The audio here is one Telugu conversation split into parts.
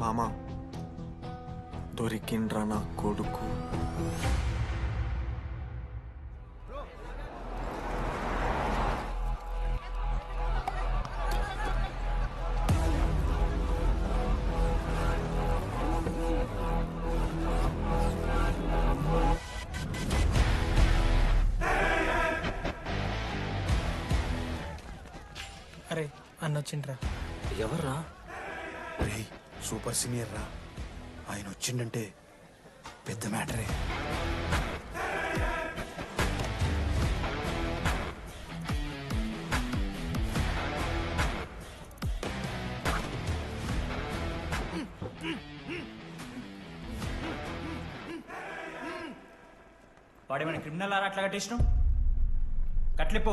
మామ దొరికిండ్రా నా కొడుకు. అరే అన్న వచ్చిండ్రా ఎవర్రా? రేయ్ సూపర్ సీనియర్ రా ఆయన వచ్చిండంటే పెద్ద మ్యాటరే. వాడేమైనా క్రిమినల్ ఆరా అట్లా కట్టేసినావు కట్లిపో.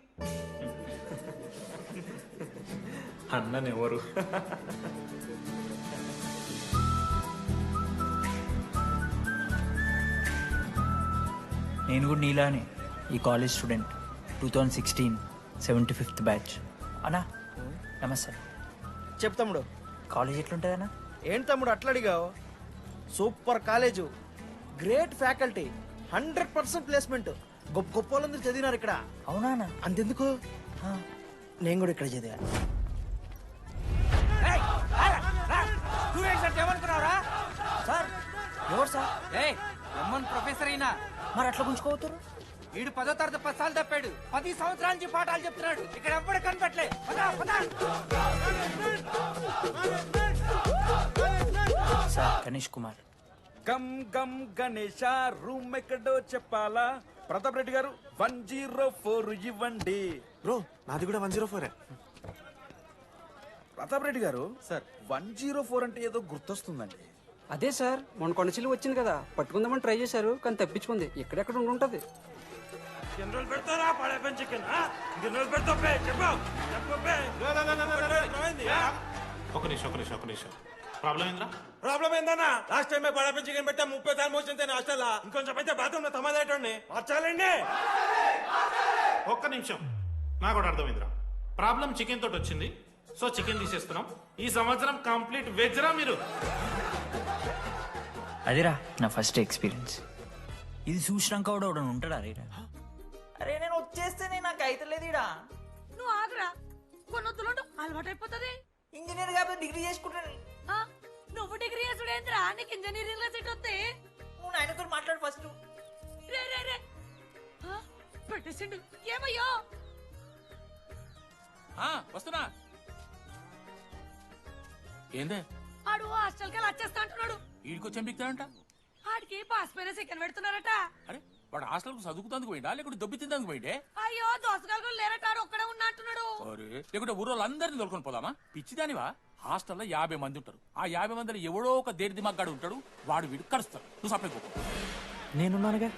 అన్ననెవరు? నేను కూడా నీలానే ఈ college student. Two thousand sixteen seventy fifth batch. అన్నా నమస్తే. చెప్పు తమ్ముడు. కాలేజ్ ఎట్లుంటుంది అన్న? ఏంటి తమ్ముడు అట్లా అడిగావు? Super college. Great faculty. Hundred percent placement. గొప్ప గొప్ప వాళ్ళందరూ చదివినారు ఇక్కడ. అవునా అంతెందుకు? నేను కూడా ఇక్కడ చదివా. సార్ ఎవరు సార్? ఏయ్ ఎమ్మన్ ప్రొఫెసర్ అయినా మరి అట్లా గుంజుకోవతారు వీడు పదో తరగతి పది సార్లు తప్పాడు. పది సంవత్సరాల నుంచి పాఠాలు చెప్తున్నాడు. ఇక్కడ ఎవ్వడు కనిపెట్టలే పదా పదా. సార్ గణేష్ కుమార్. గమ్ గమ్ గణేష రూమ్ ఎక్కడో చెప్పాలా ప్రతాప్ రెడ్డి గారు వన్ జీరో ఫోర్ ఇవ్వండి బ్రో నాది కూడా వన్ జీరో ఫోరే ప్రతాప్ రెడ్డి గారు సార్ వన్ జీరో ఫోర్ అంటే ఏదో గుర్తొస్తుందండి అదే సార్ మొన్న కొండచిల్లు వచ్చింది కదా పట్టుకుందామని ట్రై చేశారు కానీ తప్పించుకుంది ఎక్కడెక్కడ ఉండి ఉంటది ఒక నిమిషం ఒక నిమిషం ఒక నిమిషం ప్రాబ్లం ఏంద్రా ప్రాబ్లం ఏందన్నా? లాస్ట్ టైం పడాపి చికెన్ పెట్టా ముప్పై సార్లు మోసింది హాస్టల్ ఇంకొంచెం అయితే బాత్రూమ్లో తమాదేటండి మార్చాలండి. ఒక్క నిమిషం. నాకు కూడా అర్థమైందిరా. ప్రాబ్లం చికెన్ తోటి వచ్చింది. సో చికెన్ తీసేస్తున్నాం. ఈ సంవత్సరం కంప్లీట్ వెజ్ రా మీరు? అదిరా నా ఫస్ట్ ఎక్స్పీరియన్స్. ఇది చూసినాక కూడా ఒకడు ఉంటాడా రే అరే నేను వచ్చేస్తేనే నాకు అయితలేదు ఇడా నువ్వు ఆగురా. కొన్నొత్తులుండు అలవాటైపోతుంది. ఇంజనీర్ కాబట్టి డిగ్రీ చేసుకుంటాను. ఆ, నువ్వు డిగ్రీ చేసుడేంద్రా నీకు ఇంజనీరింగ్లో సీట్ వస్తే? నువ్వు నాయనతో మాట్లాడు ఫస్ట్ రే రే రే. ఆ, పెట్టేసిండు. ఏమయ్యో? వస్తున్నా. ఏందే? ఆడు హాస్టల్కి వచ్చేస్తా అంటున్నాడు. వీడికి చెంపిస్తాడంట ఆడికి పాస్ పైన సెకండ్ పెడుతున్నారట. అరే వాడు హాస్టల్ చదువుకుతానికి పోయిండా? లేకుంటే దొబ్బి తిందానికి పోయిండే? అయ్యో దోసగాలు లేరట ఆడు ఒక్కడే ఉన్నా అంటున్నాడు అరే లేకుంటే ఊరోళ్ళు అందరిని తోలుకొని పోదామా? పిచ్చిదానివా? హాస్టల్లో యాభై మంది ఉంటారు. ఆ యాభై మందిలో ఎవడో ఒక దేర్ది మగ్గాడు ఉంటాడు వాడు వీడు కలుస్తాడు నువ్వు సప్లై నేనున్నానుగా?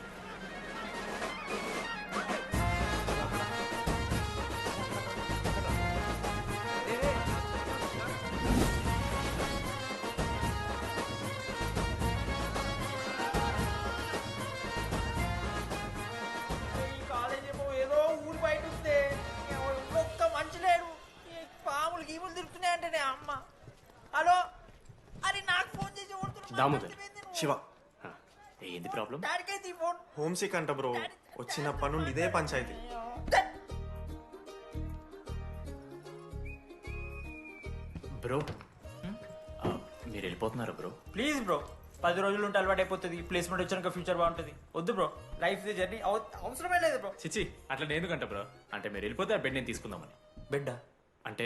అమ్మ. హలో? అరే నాకు ఫోన్ చేసి దామోదర్ శివ. ఏంది ప్రాబ్లం? డాడీకైతే ఈ ఫోన్. హోమ్ సిక్ అంట బ్రో వచ్చినప్పటి నుండి ఇదే పంచాయతీ. బ్రో మీరు వెళ్ళిపోతున్నారా బ్రో? ప్లీజ్ బ్రో పది రోజులు ఉంటే అలవాటు అయిపోతుంది. ప్లేస్మెంట్ వచ్చినాక ఫ్యూచర్ బాగుంటుంది. వద్దు బ్రో లైఫ్ జర్నీ అవసరమే లేదు బ్రో. చిచి అట్లా ఎందుకంట బ్రో? అంటే మీరు వెళ్ళిపోతే ఆ బెడ్ నేను తీసుకుందామని. బిడ్డ అంటే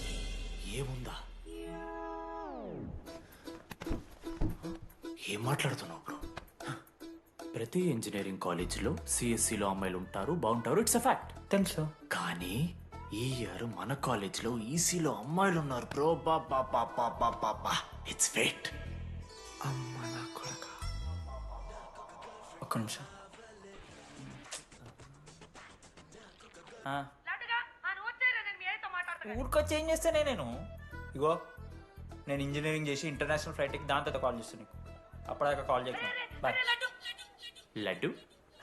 ఏముందా? ఏం మాట్లాడుతున్నావు బ్రో? ప్రతి ఇంజనీరింగ్ కాలేజీలో సిఎస్సిలో అమ్మాయిలు ఉంటారు బాగుంటారు ఇట్స్ అ ఫ్యాక్ట్ తెలుసు. కానీ ఈ ఇయర్ మన కాలేజీలో ఈసీలో అమ్మాయిలు ఉన్నారు బ్రో. బా బా బా బా బా బా బా. ఇట్స్ ఫేట్ అమ్మ నా కొడక. ఒక్క నిమిషం ఆ, లడ్డుగా ఆ నువ్వు వచ్చేరా నేను మీ ఆయనతో మాట్లాడతాను ఊరికొచ్చి ఏం చేస్తానే నేను. ఇగో నేను ఇంజనీరింగ్ చేసి ఇంటర్నేషనల్ ఫ్లైట్కి దాని తర్వాత కాల్ చేస్తాను నీకు. అప్పటిదాకా కాల్ చేయకు. బాయ్ లడ్డు? లడ్డు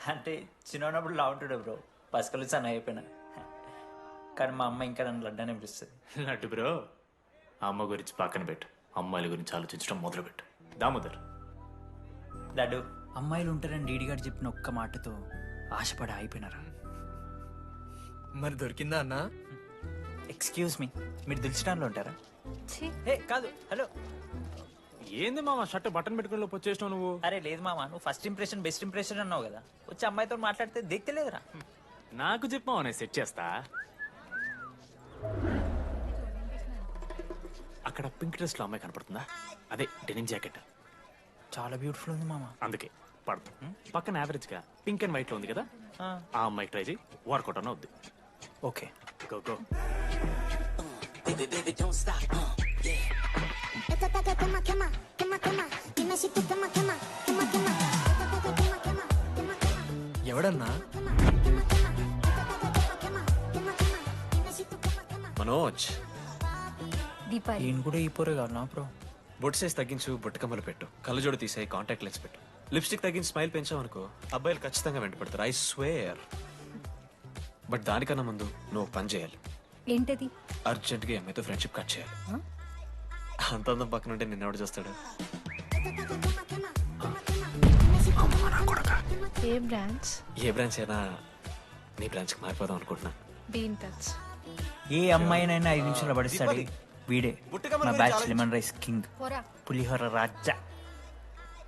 అంటే చిన్నప్పుడు లా ఉంటాడు బ్రో. పసకలు సన్న అయిపోయినా. కానీ మా అమ్మ ఇంకా నన్ను లడ్డానే పిలుస్తుంది. లడ్డు బ్రో అమ్మ గురించి పక్కన పెట్టు. అమ్మాయిల గురించి ఆలోచించడం మొదలు పెట్టు దామోదర్. లడ్డు అమ్మాయిలు ఉంటారని డీడీ గారు చెప్పిన ఒక్క మాటతో ఆశపడి అయిపోయినారా మరి దొరికిందా అన్నా? ఎక్స్క్యూజ్ మీ మీరు దిల్చడంలో ఉంటారా? ఏ కాదు. హలో. ఏంది మామ షర్ట్ బటన్ పెట్టుకుని లోపు వచ్చేసినావు నువ్వు? అరే లేదు మామ. నువ్వు ఫస్ట్ ఇంప్రెషన్ బెస్ట్ ఇంప్రెషన్ అన్నావు కదా. వచ్చి అమ్మాయితో మాట్లాడితే దిక్కలేదురా. నాకు చెప్పావు నేను సెట్ చేస్తా. అక్కడ పింక్ డ్రెస్లో అమ్మాయి కనపడుతుందా? అదే డెనిమ్ జాకెట్ చాలా బ్యూటిఫుల్ ఉంది మామ. అందుకే పడదు. పక్కన యావరేజ్గా పింక్ అండ్ వైట్లో ఉంది కదా? ఆ. అమ్మాయి ట్రై చేయి. వర్కౌట్ అన్న వద్దు ఓకే గో గో ఎవడన్నా మనోజ్ దీపాలి ఈయన కూడా ఈ పోరే కాదు నా బ్రో బొట్ సైజ్ తగ్గించు బొట్టకమ్మలు పెట్టు కళ్ళజోడు తీసాయి కాంటాక్ట్ లెన్స్ పెట్టు లిప్స్టిక్ తగ్గించి స్మైల్ పెంచావనుకో అబ్బాయిలు ఖచ్చితంగా వెంటపడతారు ఐ స్వేర్ బట్ దానికన్నా ముందు నువ్వు పని చేయాలి. ఏంటది? అర్జెంట్గా అమ్మాయితో ఫ్రెండ్షిప్ కట్ చేయాలి. అంత అందం పక్కన ఉంటే నిన్నెవడు చూస్తాడు? ఏ బ్రాంచ్? ఏ బ్రాంచ్ అయినా నీ బ్రాంచ్కి మారిపోదాం అనుకుంటున్నా. బీన్ టచ్ ఏ అమ్మాయినైనా ఐదు నిమిషాలు పడిస్తాడు. వీడే నా బ్యాచ్ లెమన్ రైస్ కింగ్. పోరా. పులిహోర రాజా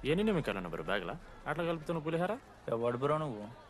ఎన్ని నిమికాలు బ్రో బ్యాగ్లా? అట్లా కలుపుతున్న పులిహార? ఎవడు బ్రో నువ్వు?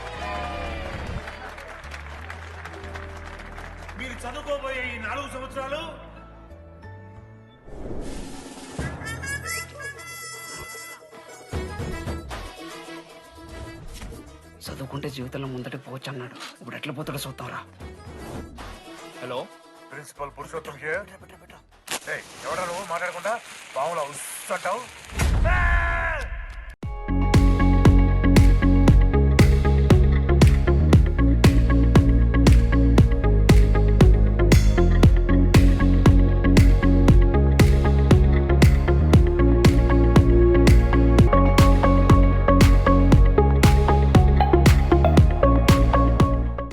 చదువుకోబోయే ఈ నాలుగు సంవత్సరాలు? చదువుకుంటే జీవితంలో ముందట పోవచ్చు అన్నాడు. ఇప్పుడు ఎట్లా పోతాడో చూద్దాంరా హలో? ప్రిన్సిపల్ పురుషోత్తం హియర్ ఎవడ నువ్వు? మాట్లాడకుండా? పాములా ఉస్సంటావు